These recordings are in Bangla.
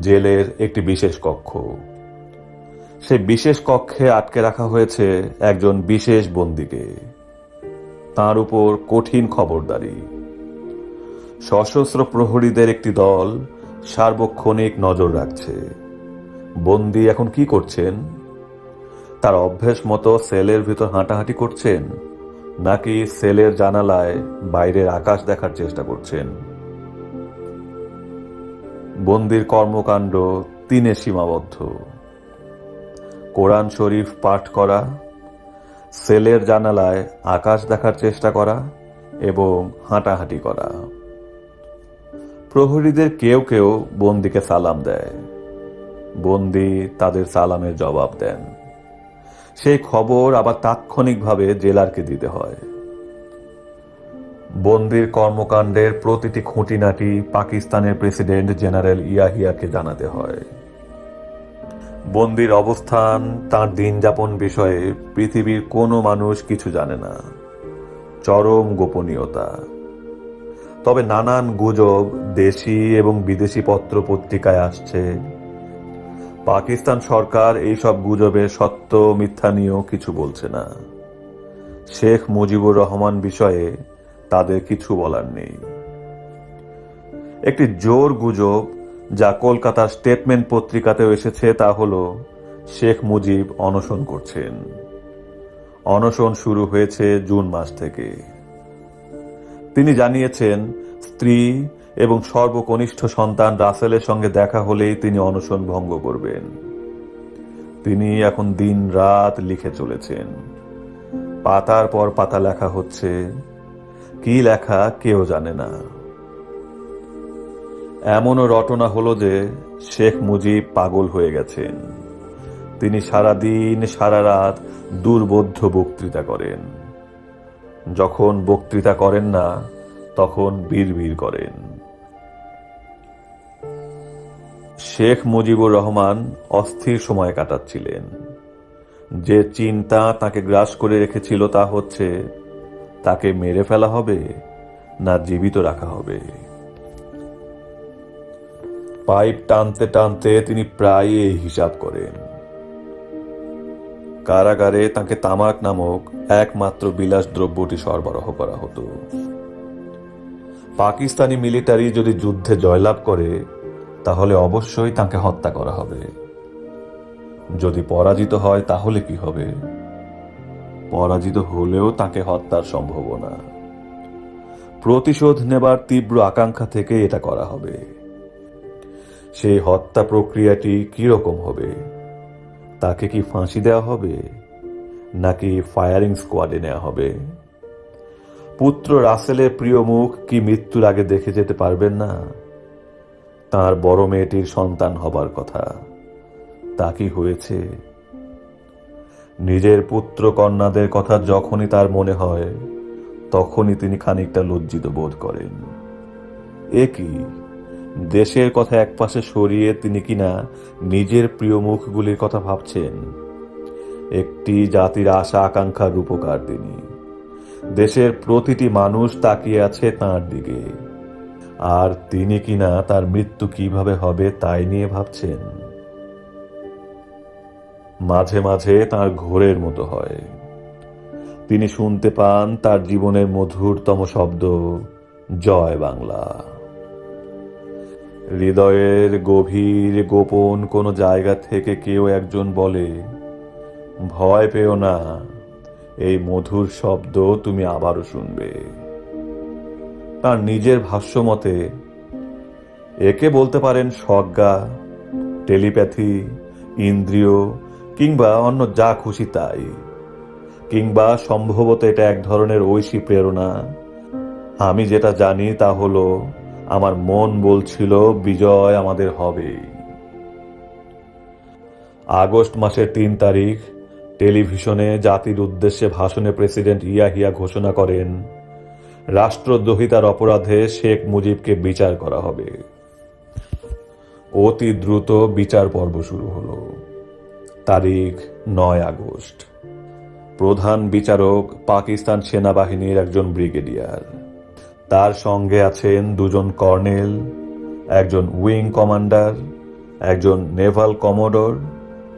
জেলের একটি বিশেষ কক্ষ। সেই বিশেষ কক্ষে আটকে রাখা হয়েছে একজন বিশেষ বন্দীকে। তার উপর কঠিন খবরদারি। সশস্ত্র প্রহরীদের একটি দল সার্বক্ষণিক নজর রাখছে। বন্দি এখন কি করছেন? তার অভ্যেস মতো সেলের ভিতর হাঁটাহাঁটি করছেন, নাকি সেলের জানালায় বাইরের আকাশ দেখার চেষ্টা করছেন? বন্দির কর্মকাণ্ড তিনে সীমাবদ্ধ। কোরআন শরীফ পাঠ করা, সেলের জানালায় আকাশ দেখার চেষ্টা করা এবং হাঁটাহাঁটি করা। প্রহরীদের কেউ কেউ বন্দিকে সালাম দেয়। বন্দি তাদের সালামের জবাব দেন। সেই খবর আবার তাৎক্ষণিকভাবে জেলারকে দিতে হয়। বন্দির কর্মকাণ্ডের প্রতিটি খুঁটিনাটি পাকিস্তানের প্রেসিডেন্ট জেনারেল ইয়াহিয়াকে জানাতে হয়। বন্দির অবস্থান, তার দিনযাপন বিষয়ে পৃথিবীর কোনো মানুষ কিছু জানে না। চরম গোপনীয়তা। তবে নানান গুজব দেশি এবং বিদেশি পত্র পত্রিকায় আসছে। পাকিস্তান সরকার এইসব গুজবের সত্য, মিথ্যা নিয়েও কিছু বলছে না। শেখ মুজিবুর রহমান বিষয়ে তাদের কিছু বলার নেই। একটি জোর গুজব যা কলকাতার স্টেটমেন্ট পত্রিকাতেও এসেছে তা হল, শেখ মুজিব অনশন করছেন। অনশন শুরু হয়েছে জুন মাস থেকে। তিনি জানিয়েছেন, স্ত্রী এবং সর্বকনিষ্ঠ সন্তান রাসেলের সঙ্গে দেখা হলেই তিনি অনশন ভঙ্গ করবেন। তিনি এখন দিন রাত লিখে চলেছেন। পাতার পর পাতা লেখা হচ্ছে কি লেখা কেউ জানে না। এমনও রটনা হলো যে শেখ মুজিব পাগল হয়ে গেছেন। তিনি সারা দিন সারা রাত দুর্বোধ্য বক্তৃতা করেন। যখন বক্তৃতা করেন না, তখন বীর করেন। শেখ মুজিবুর রহমান অস্থির সময় কাটাচ্ছিলেন। যে চিন্তা তাকে গ্রাস করে রেখেছিল তা হচ্ছে তাকে মেরে ফেলা হবে না জীবিত রাখা হবে। পাইপ টানতে টানতে তিনি প্রায় এই হিসাব করেন। কারাগারে তাকে তামাক নামক একমাত্র বিলাস দ্রব্যটি সরবরাহ করা হতো। পাকিস্তানি মিলিটারি যদি যুদ্ধে জয়লাভ করে, তাহলে অবশ্যই তাকে হত্যা করা হবে। যদি পরাজিত হয়, তাহলে কি হবে? পরাজিত হলেও তাকে হত্যার সম্ভাবনা। প্রতিশোধ নেবার তীব্র আকাঙ্ক্ষা থেকে এটা করা হবে। সেই হত্যা প্রক্রিয়াটি কীরকম হবে? তাকে কি ফাঁসি দেওয়া হবে? নাকি ফায়ারিং স্কোয়াডে নেওয়া হবে? পুত্র রাসেলের প্রিয় মুখ কি মৃত্যুর আগে দেখে যেতে পারবেন না? তার বড় মেয়েটির সন্তান হবার কথা। তা কি হয়েছে? নিজের পুত্র কন্যাদের কথা যখনই তার মনে হয়, তখনই তিনি খানিকটা লজ্জিত বোধ করেন। এ কি? দেশের কথা একপাশে সরিয়ে তিনি কিনা নিজের প্রিয় মুখগুলির কথা ভাবছেন? একটি জাতির আশা আকাঙ্ক্ষার রূপকার তিনি। দেশের প্রতিটি মানুষ তাকিয়ে আছে তার দিকে। আর তিনি কিনা তার মৃত্যু কীভাবে হবে তাই নিয়ে ভাবছেন? মাঝে মাঝে তার ঘোরের মতো হয়। তিনি শুনতে পান তার জীবনের মধুরতম শব্দ, জয় বাংলা। হৃদয়ের গভীর গোপন কোনো জায়গা থেকে কেউ একজন বলে, ভয় পেও না, এই মধুর শব্দ তুমি আবারও শুনবে। তার নিজের ভাষ্য মতে, একে বলতে পারেন সজ্ঞা, টেলিপ্যাথি, ইন্দ্রিয় কিংবা অন্য যা খুশি তাই। কিংবা সম্ভবত এটা এক ধরনের ঐশী প্রেরণা। আমি যেটা জানি তা হলো, আমার মন বলছিল, বিজয় আমাদের হবেই। আগস্ট মাসের তিন তারিখ, টেলিভিশনে জাতির উদ্দেশ্যে ভাষণে প্রেসিডেন্ট ইয়াহিয়া ঘোষণা করেন, রাষ্ট্রদ্রোহিতার অপরাধে শেখ মুজিবকে বিচার করা হবে। অতি দ্রুত বিচার পর্ব শুরু হলো। তারিখ নয় আগস্ট। প্রধান বিচারক পাকিস্তান সেনাবাহিনীর একজন ব্রিগেডিয়ার। তার সঙ্গে আছেন দুজন কর্নেল, একজন উইং কমান্ডার, একজন নেভাল কমোডর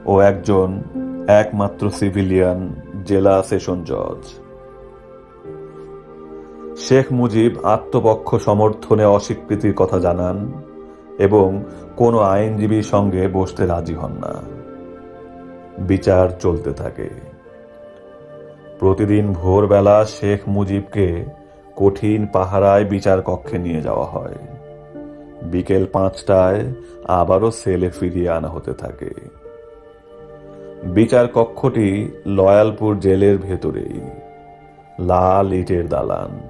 ও একজন একমাত্র সিভিলিয়ান জেলা সেশন জজ। শেখ মুজিব আত্মপক্ষ সমর্থনে অস্বীকৃতির কথা জানান এবং কোনো আইনজীবীর সঙ্গে বসতে রাজি হন না। বিচার চলতে থাকে। প্রতিদিন ভোরবেলা শেখ মুজিবকে কঠিন পাহারায় বিচার কক্ষে নিয়ে যাওয়া হয়। বিকেল পাঁচটায় আবারও সেলে ফিরিয়ে আনা হতে থাকে। বিচার কক্ষটি লয়ালপুর জেলের ভেতরেই, লাল ইটের দালান।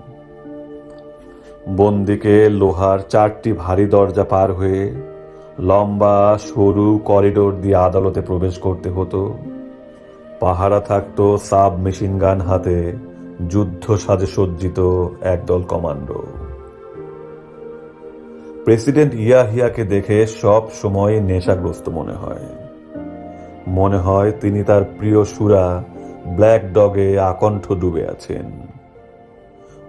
বন্দিকে লোহার চারটি ভারী দরজা পার হয়ে লম্বা, সরু করিডোর দিয়ে আদালতে প্রবেশ করতে হতো। পাহারা থাকতো সাব মেশিন গান হাতে, যুদ্ধ সাজে সজ্জিত একদল কমান্ডো। প্রেসিডেন্ট ইয়াহিয়াকে দেখে সব সময় নেশাগ্রস্ত মনে হয়। মনে হয় তিনি তার প্রিয় সুরা ব্ল্যাক ডগে আকণ্ঠ ডুবে আছেন।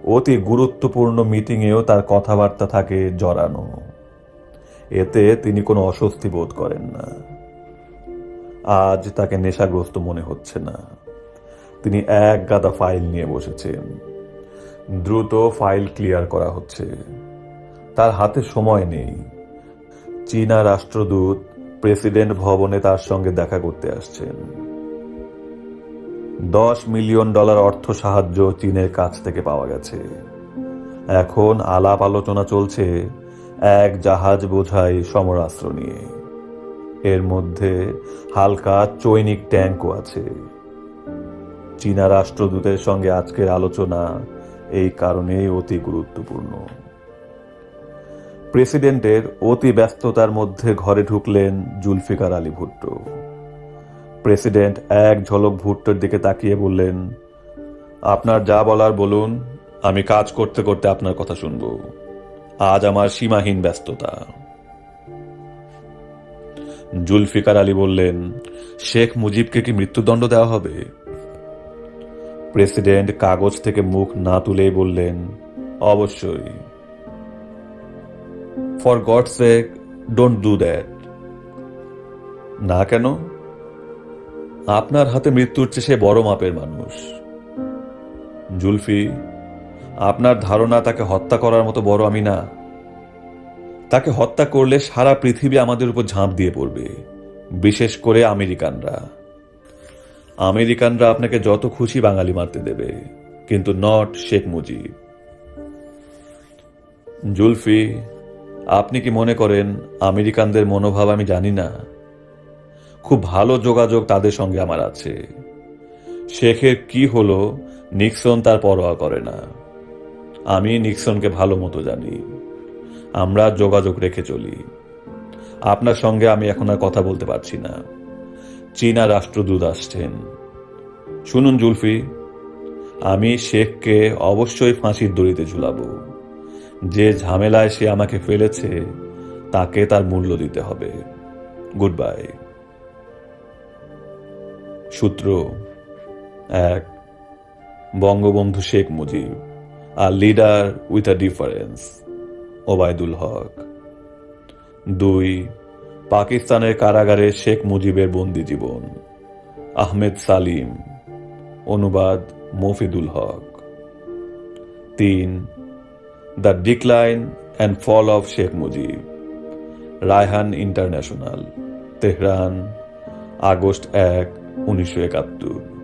অতি গুরুত্বপূর্ণ মিটিংয়েও তার কথাবার্তা থাকে জড়ানো। এতে তিনি কোনো অস্বস্তি বোধ করেন না। আজ তাকে নেশাগ্রস্ত মনে হচ্ছে না। তিনি এক গাদা ফাইল নিয়ে বসেছেন। দ্রুত ফাইল ক্লিয়ার করা হচ্ছে। তার হাতে সময় নেই। চীনা রাষ্ট্রদূত প্রেসিডেন্ট ভবনে তার সঙ্গে দেখা করতে আসছেন। দশ মিলিয়ন ডলার অর্থ সাহায্য চীনের কাছ থেকে পাওয়া গেছে। এখন আলাপ আলোচনা চলছে এক জাহাজ বোঝাই সমরাস্ত্র নিয়ে। এর মধ্যে হালকা চৈনিক ট্যাঙ্কও আছে। চীনা রাষ্ট্রদূতের সঙ্গে আজকের আলোচনা এই কারণেই অতি গুরুত্বপূর্ণ। প্রেসিডেন্টের অতি ব্যস্ততার মধ্যে ঘরে ঢুকলেন জুলফিকার আলী ভুট্টো। প্রেসিডেন্ট এক ঝলক ভুট্টোর দিকে তাকিয়ে বললেন, আপনার যা বলার বলুন, আমি কাজ করতে করতে আপনার কথা শুনব। আজ আমার সীমাহীন ব্যস্ততা। জুলফিকার আলী বললেন, শেখ মুজিবকে কি মৃত্যুদণ্ড দেওয়া হবে? প্রেসিডেন্ট কাগজ থেকে মুখ না তুলেই বললেন, অবশ্যই। For God sake don't do that না কেন? আপনার হাতে মৃত্যুর চেয়ে সে বড় মাপের মানুষ। জুলফি আপনার ধারণা তাকে হত্যা করার মতো বড় আমি না। তাকে হত্যা করলে সারা পৃথিবী আমাদের উপর ঝাঁপ দিয়ে পড়বে, বিশেষ করে আমেরিকানরা। আমেরিকানরা আপনাকে যত খুশি বাঙালি মারতে দেবে, কিন্তু নট শেখ মুজিব। জুলফি, আপনি কি মনে করেন আমেরিকানদের মনোভাব আমি জানি না? খুব ভালো যোগাযোগ তাদের সঙ্গে আমার আছে। শেখের কি হলো, নিক্সন তার পরোয়া করে না। আমি নিক্সনকে ভালো মতো জানি। আমরা যোগাযোগ রেখে চলি। আপনার সঙ্গে আমি এখন আর কথা বলতে পারছি না। চীনা রাষ্ট্রদূত আসছেন। শুনুন জুলফি, আমি শেখকে অবশ্যই ফাঁসির দড়িতে ঝুলাবো। যে ঝামেলায় সে আমাকে ফেলেছে, তাকে তার মূল্য দিতে হবে। গুড বাই সূত্র এক, বঙ্গবন্ধু শেখ মুজিব। আর leader with a difference Obaidul Haq. দুই, পাকিস্তানের কারাগারে শেখ মুজিবের বন্দি জীবন, আহমেদ সালিম, অনুবাদ মফিদুল হক। তিন, the decline and fall of Sheikh Mujib, Raihan international, Tehran, August এক, উনিশশো একাত্তর।